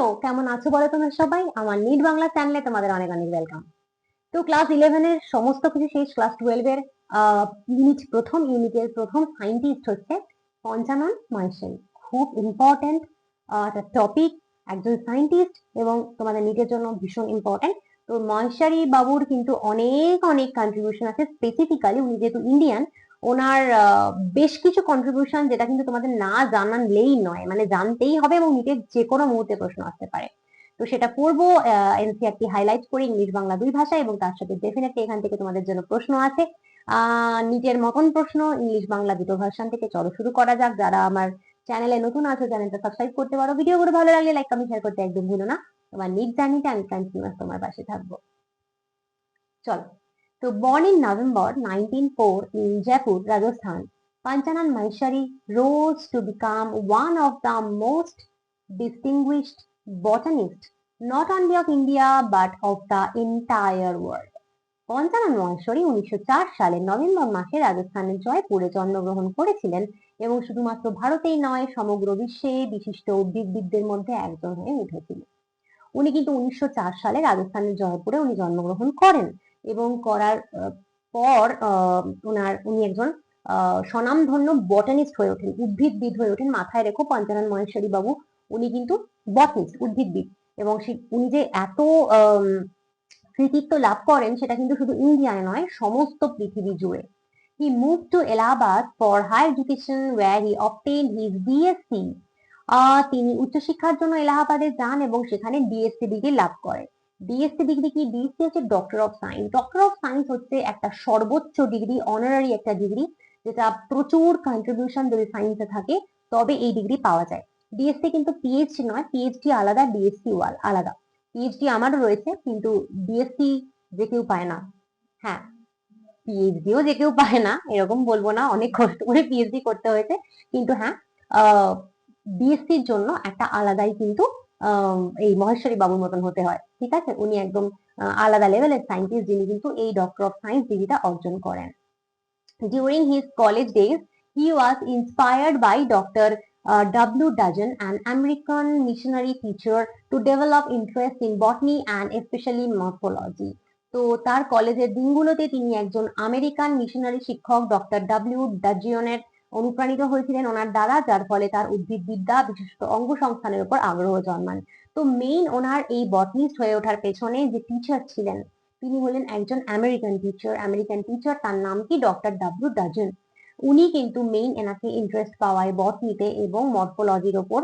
Hello, কেমন আছো বলো তোমরা সবাই? আমার নিট বাংলা চ্যানেলে তোমাদের অনেক অনেক ওয়েলকাম তো ক্লাস ইলেভেনের সমস্ত কিছু শেষ ক্লাস টুয়েলভের ইউনিট প্রথম ইউনিটের প্রথম সাইন্টিস্ট হচ্ছে পঞ্চানন মহেশ্বরী। খুব ইম্পর্টেন্ট একটা টপিক একজন সাইন্টিস্ট এবং তোমাদের নিটের জন্য ভীষণ ইম্পর্টেন্ট তো মহেশ্বরী বাবুর কিন্তু অনেক অনেক কন্ট্রিবিউশন আছে। স্পেসিফিক্যালি উনি যেহেতু ইন্ডিয়ান ওনার বেশ কিছু কন্ট্রিবিউশন যেটা কিন্তু তোমাদের না জানালেই নয়। মানে জানতেই হবে এবং নিটের যে কোনো মুহূর্তে প্রশ্ন আসতে পারে। তো সেটা পড়ব এনসিআরটি হাইলাইট করে ইংলিশ বাংলা দুই ভাষা এবং তার সাথে ডেফিনেটলি এখান থেকে তোমাদের জন্য প্রশ্ন আছে। নিটের মতন প্রশ্ন ইংলিশ বাংলা দুটো ভার্সন থেকে চলো শুরু করা যাক। যারা আমার চ্যানেলে নতুন আছো চ্যানেলটা সাবস্ক্রাইব করতে পারো। ভিডিও ভিডিওগুলো ভালো লাগলে লাইক কমেন্ট শেয়ার করতে একদম ভুলো না। তোমার নিট জার্নিতে আমি কন্টিনিউয়াস তোমার পাশে থাকব। চলো। তো born in November 1904 in Jaipur, Rajasthan, Panchanan Maheshwari rose to become one of the most distinguished botanists, not only of India but of the entire world. Panchanan Maheshwari উনিশশো সালে নভেম্বর মাসে রাজস্থানের জয়পুরে জন্মগ্রহণ করেছিলেন এবং শুধুমাত্র ভারতেই নয় সমগ্র বিশ্বে বিশিষ্ট উদ্ভিদবিদদের মধ্যে একজন হয়ে উঠেছিলেন উনি কিন্তু উনিশশো চার সালে রাজস্থানের জয়পুরে উনি জন্মগ্রহণ করেন এবং করার পর ওনার উনি একজন স্বনামধন্য বটানিস্ট হয়ে ওঠেন, উদ্ভিদবিদ হয়ে ওঠেন, মাথায় রেখো পঞ্চানন মহেশ্বরী বাবু উনি কিন্তু বটানিস্ট উদ্ভিদবিদ। এবং উনি যে এত কৃতিত্ব লাভ করেন, সেটা কিন্তু শুধু ইন্ডিয়ায় নয়, সমস্ত পৃথিবী জুড়ে। He move to Allahabad for high education where he obtain his BSc তিনি উচ্চশিক্ষার জন্য এলাহাবাদে যান এবং সেখানে বিএসসি ডিগ্রি লাভ করেন। বিএসসি ডিগ্রি কি? বিএসসি হচ্ছে doctor of science doctor of science হচ্ছে একটা সর্বোচ্চ ডিগ্রি অনারারি একটা ডিগ্রি যেটা প্রচুর কন্ট্রিবিউশন যদি সায়েন্সে থাকে, তবে এই ডিগ্রি পাওয়া যায়। বিএসসি কিন্তু পিএইচডি নয় পিএইচডি আলাদা বিএসসি ওয়াল আলাদা। পিএইচডি আমারও রয়েছে, কিন্তু বিএসসি যে কেউ পায় না। হ্যাঁ পিএইচডিও যে কেউ পায় না, এরকম বলব না, অনেক কষ্ট করে পিএইচডি করতে হয়েছে। কিন্তু হ্যাঁ বিএসসির জন্য একটা আলাদাই কিন্তু এই মহেশ্বরী বাবুর মতন হতে হয় ঠিক আছে উনি একদম আলাদা লেভেলের সায়েন্টিস্ট যিনি কিন্তু এই ডক্টর অফ সায়েন্স ডিগ্রিটা অর্জন করেন during his college days he was inspired by doctor W. Dudgeon, an American missionary teacher, to develop interest in botany and especially morphology. তো তার কলেজের দিনগুলোতে তিনি একজন আমেরিকান মিশনারি শিক্ষক ডক্টর ডাব্লিউ ডাজিয়নের অনুপ্রাণিত হয়েছিলেন ওনার দ্বারা যার ফলে তার উদ্ভিদবিদ্যা বিশেষত অঙ্গ সংস্থানের উপর আগ্রহ জন্মান। তো মেইন ওনার এই বটনিস্ট হয়ে ওঠার পেছনে যে টিচার ছিলেন তিনি হলেন একজন আমেরিকান টিচার আমেরিকান টিচার তার নাম কি? ডক্টর ডাব্লিউ ডাজন উনি কিন্তু মেইন এনাকে ইন্টারেস্ট পাওয়ায় বটনিতে এবং মরফোলজির ওপর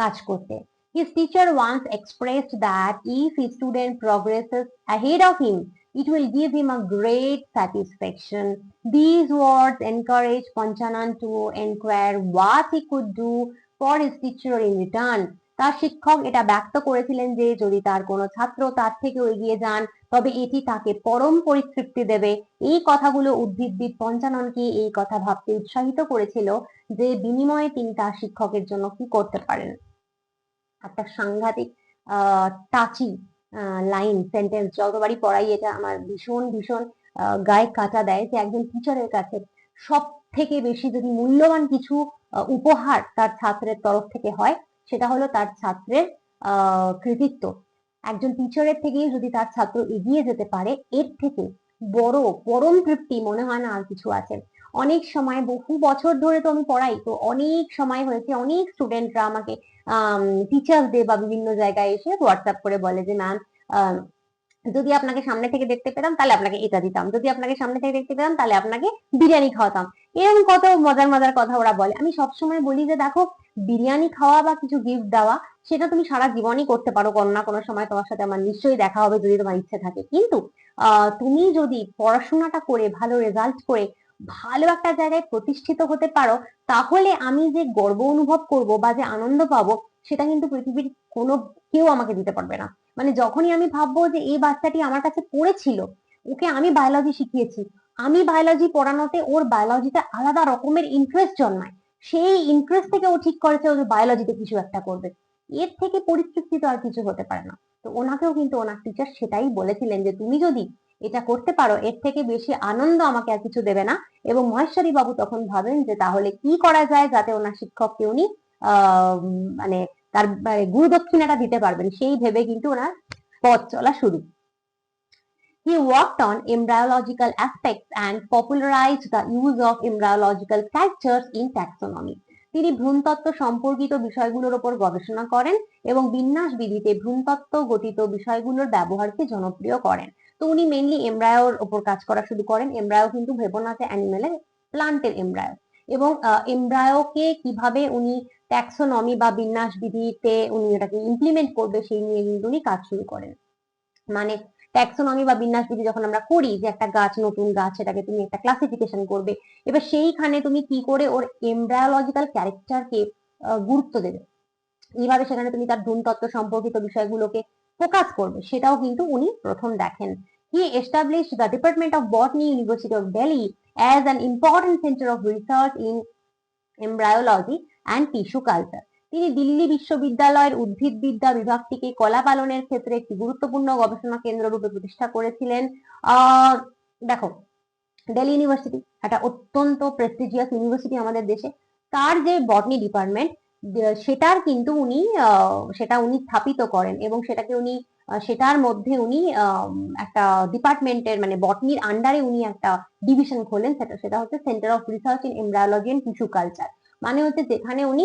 কাজ করতে। His teacher once expressed that if his student progresses ahead of him, it will give him a great satisfaction. These words encouraged Panchanan to inquire what he could do for his teacher in return. তার শিক্ষক এটা ব্যক্ত করেছিলেন যে, যদি তার কোনো ছাত্র তার থেকেও এগিয়ে যান, তবে এটি তাকে পরম পরিতৃপ্তি দেবে এই কথাগুলো উদ্ভিদবিদ পঞ্চাননকে এই কথা ভাবতে উৎসাহিত করেছিল যে, বিনিময়ে তিনি তার শিক্ষকের জন্য কি করতে পারেন একটা সাংঘাতিক, আহ টাচি লাইন সেন্টেন্স যতবারই পড়াই, এটা আমার ভীষণ ভীষণ গায়ে কাটা দেয় যে একজন টিচারের কাছে সব থেকে বেশি যদি মূল্যবান কিছু উপহার তার ছাত্রের তরফ থেকে হয়, সেটা হলো তার ছাত্রের কৃতিত্ব। একজন টিচারের থেকে যদি তার ছাত্র এগিয়ে যেতে পারে, এর থেকে বড়, পরম তৃপ্তি মনে হয় না আর কিছু আছে। অনেক সময়, বহু বছর ধরে তো আমি পড়াই, তো অনেক সময় হয়েছে, অনেক স্টুডেন্টরা আমাকে টিচার্স ডে বা বিভিন্ন জায়গায় এসে হোয়াটসঅ্যাপ করে বলে যে ম্যাম যদি আপনাকে সামনে থেকে দেখতে পেতাম, তাহলে আপনাকে এটা দিতাম। যদি আপনাকে সামনে থেকে দেখতে পেতাম, তাহলে আপনাকে বিরিয়ানি খাওয়াতাম। এরকম কত মজার মজার কথা ওরা বলে। আমি সবসময় বলি যে, দেখো, বিরিয়ানি খাওয়া বা কিছু গিফট দেওয়া, সেটা তুমি সারা জীবনই করতে পারো, কোনো না কোনো সময় তোমার সাথে আমার নিশ্চয়ই দেখা হবে যদি তোমার ইচ্ছে থাকে। কিন্তু তুমি যদি পড়াশোনাটা করে, ভালো রেজাল্ট করে ভালো একটা জায়গায় প্রতিষ্ঠিত হতে পারো, তাহলে আমি যে গর্ব অনুভব করব বা যে আনন্দ পাবো, সেটা কিন্তু পৃথিবীর কোনো কেউ আমাকে দিতে পারবে না। মানে যখনই আমি ভাববো যে এই বাচ্চাটি আমার কাছে পড়েছিল, ওকে আমি বায়োলজি শিখিয়েছি, আমি বায়োলজি পড়ানোতে ওর বায়োলজিতে আলাদা রকমের ইন্টারেস্ট জন্মায়, সেই ইন্টারেস্ট থেকে ও ঠিক করেছে ও যে বায়োলজিতে কিছু একটা করবে। এর থেকে পরিতৃপ্তি তো আর কিছু হতে পারে না। তো ওনাকেও কিন্তু ওনার টিচার সেটাই বলেছিলেন যে তুমি যদি এটা করতে পারো, এর থেকে বেশি আনন্দ আমাকে আর কিছু দেবে না। এবং মহেশ্বরী বাবু তখন ভাবেন যে, তাহলে কি করা যায় যাতে ওনার শিক্ষককে উনি মানে তার মানে গুরুদক্ষিণাটা দিতে পারবেন? সেই ভেবে কিন্তু ওনার পথ চলা শুরু। He worked on embryological aspects and popularized the use of embryological characters in taxonomy. তিনি ভ্রূণতত্ত্ব সম্পর্কিত বিষয়গুলোর উপর গবেষণা করেন এবং বিন্যাস বিধিতে ভ্রূণতত্ত্ব গঠিত বিষয়গুলোর ব্যবহারকে জনপ্রিয় করেন। তো উনি মেনলি এমব্রায়োর ওপর কাজ করা শুরু করেন। এমব্রায়ো কিন্তু ভেবো না যে অ্যানিমেলের প্লান্টের এমব্রায়ো এবং এমব্রায়োকে কীভাবে উনি ট্যাক্সোনমি বা বিন্যাস বিধিতে উনি এটাকে ইমপ্লিমেন্ট করবে সেই নিয়ে কিন্তু উনি কাজ শুরু করেন। মানে ট্যাক্সোনমি বা বিন্যাস বিধি যখন আমরা করি যে একটা গাছ, নতুন গাছ, সেটাকে তুমি একটা ক্লাসিফিকেশন করবে, এবার সেইখানে তুমি কি করে ওর এমব্রায়োলজিক্যাল ক্যারেক্টারকে গুরুত্ব দেবে। কীভাবে সেখানে তুমি তার ভ্রূণতত্ত্ব সম্পর্কিত বিষয়গুলোকে ফোকাস করবে সেটাও কিন্তু উনি প্রথম দেখেন। হি established the Department of Botany, University of Delhi as an important center of research in embryology and tissue culture. তিনি দিল্লি বিশ্ববিদ্যালয়ের উদ্ভিদবিদ্যা বিভাগটিকে কলা পালনের ক্ষেত্রে একটি গুরুত্বপূর্ণ গবেষণা কেন্দ্র রূপে প্রতিষ্ঠা করেছিলেন। দেখো দিল্লি ইউনিভার্সিটি একটা অত্যন্ত প্রেস্টিজিয়াস ইউনিভার্সিটি আমাদের দেশে। তার যে বটনি ডিপার্টমেন্ট সেটার কিন্তু উনি সেটা উনি স্থাপিত করেন এবং সেটাকে উনি সেটার মধ্যে উনি একটা ডিপার্টমেন্টের মানে বটনির আন্ডারে উনি একটা ডিভিশন খোলেন, সেটা সেটা হচ্ছে centre of research in embryology and tissue culture মানে হচ্ছে যেখানে উনি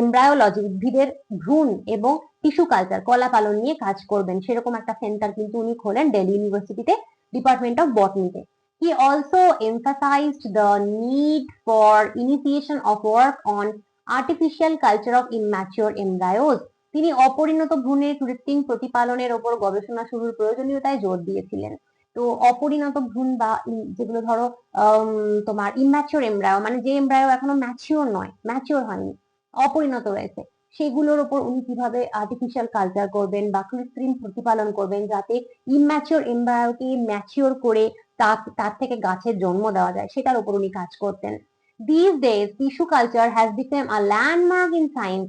এমব্রায়োলজি উদ্ভিদের ভ্রূণ এবং টিস্যু কালচার কলা পালন নিয়ে কাজ করবেন। সেরকম একটা সেন্টার কিন্তু উনি খোলেন দিল্লি ইউনিভার্সিটিতে ডিপার্টমেন্ট অফ বটনিতে He also emphasized the need for initiation of work on artificial culture of immature embryos. তিনি অপরিণত ভ্রূণের কৃত্রিম প্রতিপালনের ওপর গবেষণা শুরুর প্রয়োজনীয়তায় জোর দিয়েছিলেন। তো অপরিণত ভ্রূণ বা যেগুলো ধরো তোমার ইম্যাচিওর এমব্রায়ো মানে যে এমব্রায়ো এখনও ম্যাচিওর নয় ম্যাচিওর হয়নি, অপরিণত রয়েছে। সেগুলোর ওপর উনি কীভাবে আর্টিফিশিয়াল কালচার করবেন বা কৃত্রিম প্রতিপালন করবেন যাতে ইম্যাচিওর এমব্রায়োকে ম্যাচিওর করে তার থেকে গাছের জন্ম দেওয়া যায়, সেটার উপর উনি কাজ করতেন। This days tissue culture has become a landmark in science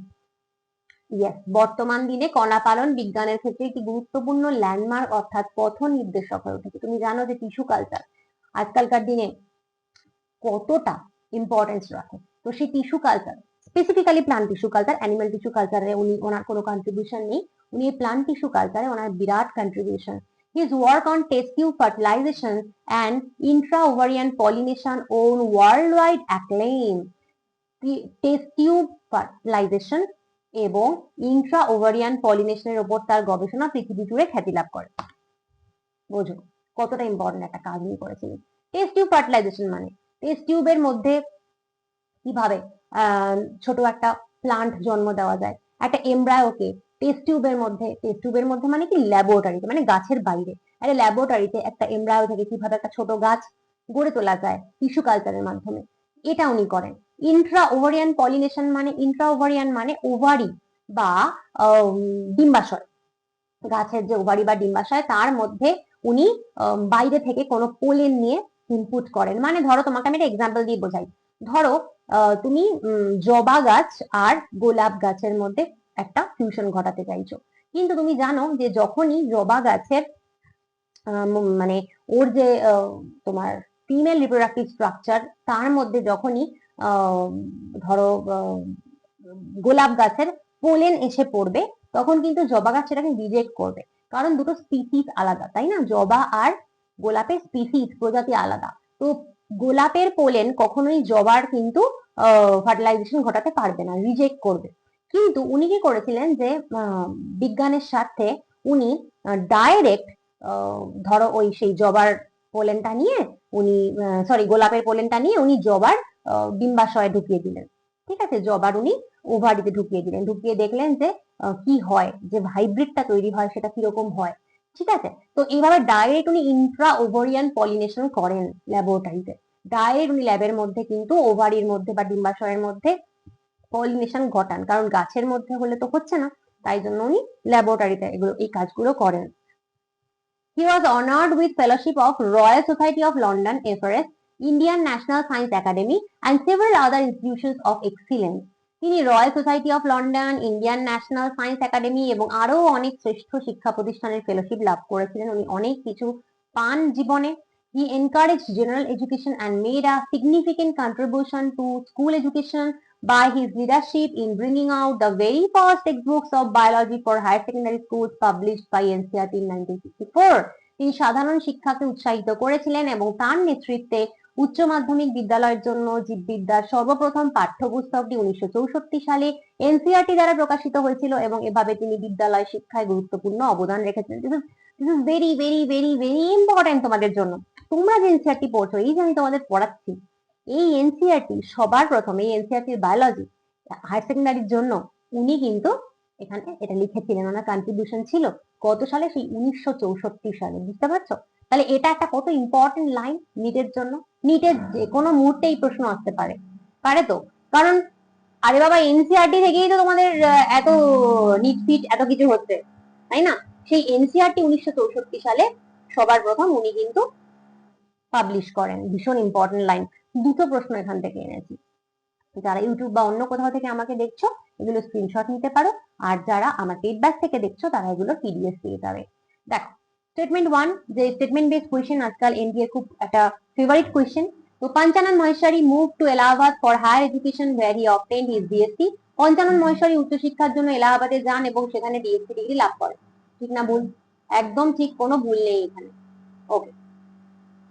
yes বর্তমান দিনে কণা পালন বিজ্ঞানের ক্ষেত্রে একটি গুরুত্বপূর্ণ ল্যান্ডমার্ক অর্থাৎ পথ নির্দেশক হয়ে উঠেছে। তুমি জানো যে টিস্যু কালচার আজকালকার দিনে কতটা ইম্পর্টেন্স রাখে। তো সেই tissue culture specifically plant tissue culture animal tissue কালচারে উনি, ওনার কোনো কন্ট্রিবিউশন নেই। উনি প্লান্ট টিস্যু কালচারে ওনার বিরাট contribution His work on test tube fertilization and intra-ovarian pollination won worldwide acclaim. Test tube fertilization এবং ইন্ট্রা ওভারিয়ান পলিনেশনের উপর তার গবেষণা পৃথিবী জুড়ে খ্যাতি লাভ করে বোঝো, কতটা ইম্পর্টেন্ট একটা কাজ উনি করেছিলেন টেস্ট টিউব ফার্টিলাইজেশন মানে টেস্ট টিউবের মধ্যে কীভাবে ছোট একটা প্লান্ট জন্ম দেওয়া যায়, একটা এমব্রায়োকে টেস্ট টিউবের মধ্যে টেস্ট টিউবের মধ্যে মানে কি? ল্যাবরেটরিতে মানে গাছের বাইরে। আরে ল্যাবরেটরিতে একটা এমব্রায়ো থেকে কীভাবে একটা ছোট গাছ গড়ে তোলা যায়? টিস্যু কালচারের মাধ্যমে। এটা উনি করেন। ইন্ট্রা ওভারিয়ান পলিনেশন মানে ইন্ট্রা ওভারিয়ান মানে ওভারি বা ডিম্বাশয়। গাছের যে ওভারি বা ডিম্বাশয়, তার মধ্যে উনি বাইরে থেকে কোনো পোলেন নিয়ে ইনপুট করেন। মানে ধরো, তোমাকে আমি একটা এক্সাম্পল দিয়ে বোঝাই। ধরো তুমি জবা গাছ আর গোলাপ গাছের মধ্যে একটা ফিউশন ঘটাতে চাইছো। কিন্তু তুমি জানো যে যখনই জবা গাছের মানে ওর যে তোমার ফিমেল রিপ্রোডাক্টিভ স্ট্রাকচার তার মধ্যে যখনই ধরো গোলাপ গাছের পোলেন এসে পড়বে, তখন কিন্তু জবা গাছ সেটাকে রিজেক্ট করবে। কারণ দুটো স্পিসিস আলাদা, তাই না? জবা আর গোলাপের স্পিসিস প্রজাতি আলাদা। তো গোলাপের পোলেন কখনোই জবার কিন্তু ফার্টিলাইজেশন ঘটাতে পারবে না রিজেক্ট করবে। কিন্তু উনি কি করেছিলেন যে বিজ্ঞানের স্বার্থে উনি ডাইরেক্ট ধরো ওই সেই জবার পোলেনটা নিয়ে উনি সরি গোলাপের পোলেনটা নিয়ে উনি জবার ডিম্বাশয়ে ঢুকিয়ে দিলেন। ঠিক আছে? জবার উনি ওভারিতে ঢুকিয়ে দিলেন। ঢুকিয়ে দেখলেন যে কি হয়? যে হাইব্রিডটা তৈরি হয় সেটা কীরকম হয়? ঠিক আছে? তো এইভাবে ডাইরেক্ট উনি ইন্ট্রা ওভারিয়ান পলিনেশন করেন ল্যাবরেটরিতে ডাইরেক্ট উনি ল্যাবের মধ্যে কিন্তু ওভারির মধ্যে বা ডিম্বাশয়ের মধ্যে পলিনেশন ঘটান। কারণ গাছের মধ্যে হলে তো হচ্ছে না। তাই জন্য উনি ল্যাবরেটরিতে এগুলো, এই কাজগুলো করেন। He was honoured with fellowship of royal society of London F R S Indian national science academy and several other institution of excellence তিনি royal society of London Indian national science academy এবং আরও অনেক শ্রেষ্ঠ শিক্ষা প্রতিষ্ঠানের fellowship লাভ করেছিলেন। উনি অনেক কিছু পান জীবনে। He encourage general education and made a significant contribution to school education by his leadership in bringing out the very first textbooks of biology for higher secondary schools published by NCERT in 1964. তিনি সাধারণ শিক্ষাকে উৎসাহিত করেছিলেন এবং তার নেতৃত্বে উচ্চ মাধ্যমিক বিদ্যালয়ের জন্য জীববিদ্যার সর্বপ্রথম পাঠ্যপুস্তকটি উনিশশো চৌষট্টি সালে এনসিআরটি দ্বারা প্রকাশিত হয়েছিল এবং এভাবে তিনি বিদ্যালয় শিক্ষায় গুরুত্বপূর্ণ অবদান রেখেছিলেন। This is very very very very important তোমাদের জন্য। তোমরা যে এনসিআরটি পড়ছো, এই যে আমি তোমাদের পড়াচ্ছি। এই এনসিআরটি সবার প্রথম এই এনসিআরটির বায়োলজি হায়ার সেকেন্ডারির জন্য উনি কিন্তু এখানে এটা লিখেছিলেন, ওনার কন্ট্রিবিউশন ছিল কত সালে? সেই উনিশশো চৌষট্টি সালে, বুঝতে পারছ? তাহলে এটা একটা কত ইম্পর্টেন্ট লাইন নিটের জন্য। নিটের যে কোনো মুহূর্তে এই প্রশ্ন আসতে পারে। পারে তো? কারণ, আরে বাবা এনসিআরটি থেকেই তো তোমাদের এত নিট ফিট, এত কিছু হচ্ছে, তাই না? সেই এনসিআরটি উনিশশো চৌষট্টি সালে সবার প্রথম উনি কিন্তু পাবলিশ করেন, ভীষণ ইম্পর্টেন্ট লাইন দুটো প্রশ্ন এখান থেকে এনেছি। যারা ইউটিউব বা অন্য কোথাও থেকে আমাকে দেখছ, এগুলো স্ক্রিনশট নিতে পারো। আর যারা আমার পেড ব্যাচ থেকে দেখছ, তারা এগুলো পিডিএফ পেয়ে যাবে। দেখো স্টেটমেন্ট ওয়ান যে স্টেটমেন্ট বেস কোয়েশ্চেন আজকাল এনডিএ খুব একটা ফেভারিট কোয়েশ্চেন তো Panchanan Maheshwari move to Allahabad for higher education where he obtained his BSc Panchanan Maheshwari উচ্চশিক্ষার জন্য এলাহাবাদে যান এবং সেখানে বিএসসি ডিগ্রি লাভ করেন। ঠিক না ভুল? একদম ঠিক, কোনো ভুল নেই এখানে। ওকে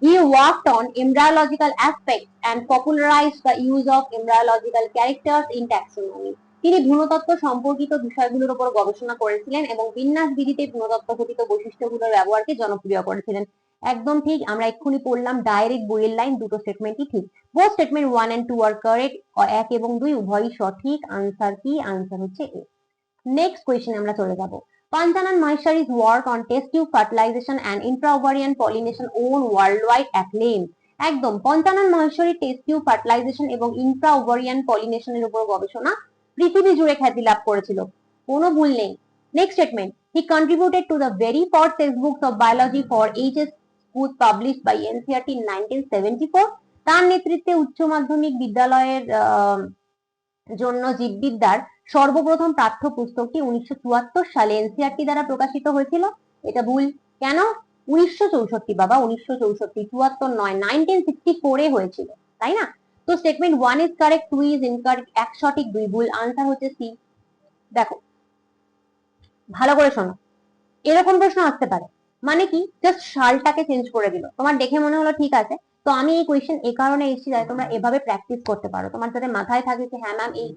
He worked on embryological aspects and popularized the use of embryological characters in taxonomy. তিনি ভ্রূণতত্ত্ব সম্পর্কিত বিষয়গুলোর উপর গবেষণা করেছিলেন এবং বিন্যাস বিধিতে ভ্রূণতত্ত্ব ঘটিত বৈশিষ্ট্যগুলোর ব্যবহারকে জনপ্রিয় করেছিলেন। একদম ঠিক, আমরা এক্ষুনি পড়লাম ডাইরেক্ট বইয়ের লাইন দুটো স্টেটমেন্টই ঠিক। Both statement one and two R correct এক এবং দুই, উভয়ই সঠিক। আনসার কি? আনসার হচ্ছে এ নেক্সট কোয়েশ্চেন আমরা চলে যাব। Panchanan Maheshwari's work on test tube fertilization, and intra-ovarian pollination own worldwide acclaim. একদম Panchanan Maheshwari test tube fertilization এবং ইন্ট্রা ওভারিয়ান পলিনেশনের উপর গবেষণা পৃথিবী জুড়ে খ্যাতি লাভ করেছিল। কোনো ভুল নেই। Next statement he contributed to the very first text books of biology for HS school published by NCERT in nineteen seventy four তার নেতৃত্বে উচ্চ মাধ্যমিক বিদ্যালয়ের জন্য জীববিদ্যার সর্বপ্রথম পাঠ্য পুস্তকটি উনিশশো চুয়াত্তর সালে এনসিআরটি দ্বারা প্রকাশিত হয়েছিল। এটা ভুল। কেন? উনিশশো চৌষট্টি বাবা, উনিশশো চৌষট্টি, চুয়াত্তর, নয় নাইনটিন সিক্সটি ফোরে হয়েছিল, তাই না? তো statement one is correct two is incorrect এক সঠিক, দুই ভুল আনসার হচ্ছে সি দেখো, ভালো করে শোনো। এরকম প্রশ্ন আসতে পারে। মানে কি? জাস্ট সালটাকে চেঞ্জ করে দিল। তোমার দেখে মনে হলো ঠিক আছে। তো আমি এই কোয়েশ্চেন এ কারণে এসেছি যাতে তোমরা এভাবে প্র্যাকটিস করতে পারো। তোমার যাতে মাথায় থাকে যে হ্যাঁ ম্যাম এই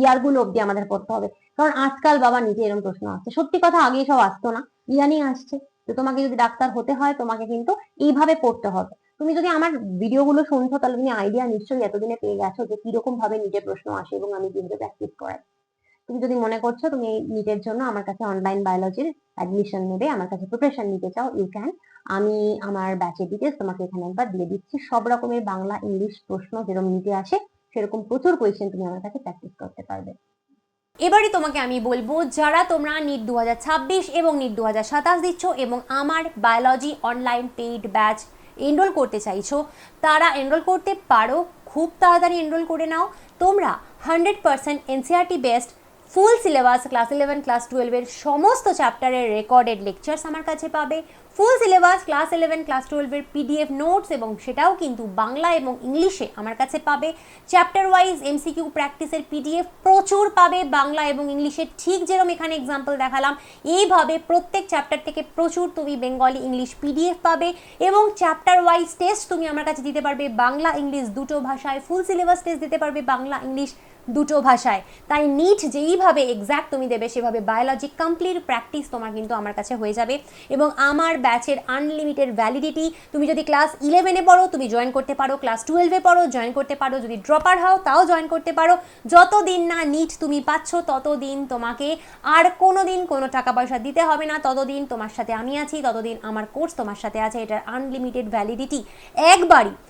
ইয়ারগুলো অব্দি আমাদের করতে হবে। কারণ আজকাল বাবা নিজে এরকম প্রশ্ন আসছে। সত্যি কথা আগে সব আসতো না। ইদানিং আসছে। তো তোমাকে যদি ডাক্তার হতে হয় তোমাকে কিন্তু এইভাবে পড়তে হবে। তুমি যদি আমার ভিডিও গুলো শুনছো তাহলে তুমি আইডিয়া নিশ্চয়ই এতদিনে পেয়ে গেছো যে কীরকম ভাবে নিজের প্রশ্ন আসে এবং আমি কীভাবে প্র্যাকটিস করাই। তুমি যদি মনে করছ তুমি নিজের জন্য আমার কাছে অনলাইন বায়োলজির অ্যাডমিশন নেবে আমার কাছে প্রিপারেশন নিতে চাও ইউ ক্যান আমি আমার ব্যাচের ডিটেলস তোমাকে এখানে একবার দিয়ে দিচ্ছি। সব রকমের বাংলা ইংলিশ প্রশ্ন যেরকম নিতে আসে, সেরকম প্রচুর কোয়েশ্চেন তুমি আমার কাছে প্র্যাকটিস করতে পারবে। এবারে তোমাকে আমি বলব, যারা তোমরা নিট দু হাজার ছাব্বিশ এবং নিট দু দিচ্ছ এবং আমার biology online paid batch enrol করতে চাইছো, তারা এনরোল করতে পারো। খুব তাড়াতাড়ি এনরোল করে নাও। তোমরা hundred percent NCERT based full syllabus class eleven class টুয়েলভের সমস্ত চ্যাপ্টারের রেকর্ডেড লেকচার্স আমার কাছে পাবে। Full syllabus class eleven class টুয়েলভের পিডিএফ নোটস এবং সেটাও কিন্তু বাংলা এবং ইংলিশে আমার কাছে পাবে। চ্যাপ্টার ওয়াইজ এমসিকিউ প্র্যাকটিসের পিডিএফ প্রচুর পাবে বাংলা এবং ইংলিশে ঠিক যেরকম এখানে এক্সাম্পল দেখালাম, এইভাবে প্রত্যেক চ্যাপ্টার থেকে প্রচুর তুমি বেঙ্গলি ইংলিশ পিডিএফ পাবে এবং চ্যাপ্টার ওয়াইজ টেস্ট তুমি আমার কাছে দিতে পারবে বাংলা ইংলিশ দুটো ভাষায়। ফুল সিলেবাস টেস্ট দিতে পারবে বাংলা ইংলিশ দুটো ভাষায়। তাই নিট যেইভাবে এক্স্যাক্ট তুমি দেবে, সেভাবে বায়োলজি কমপ্লিট প্র্যাকটিস তোমার কিন্তু আমার কাছে হয়ে যাবে এবং আমার ব্যাচের আনলিমিটেড ভ্যালিডিটি তুমি যদি ক্লাস ইলেভেনে পড়ো, তুমি জয়েন করতে পারো। ক্লাস টুয়েলভে পড়ো জয়েন করতে পারো। যদি ড্রপার হও, তাও জয়েন করতে পারো। যতদিন না নিট তুমি পাচ্ছ, ততদিন তোমাকে আর কোনো দিন কোনো টাকা পয়সা দিতে হবে না। ততদিন তোমার সাথে আমি আছি, ততদিন আমার কোর্স তোমার সাথে আছে। এটার আনলিমিটেড ভ্যালিডিটি একবারই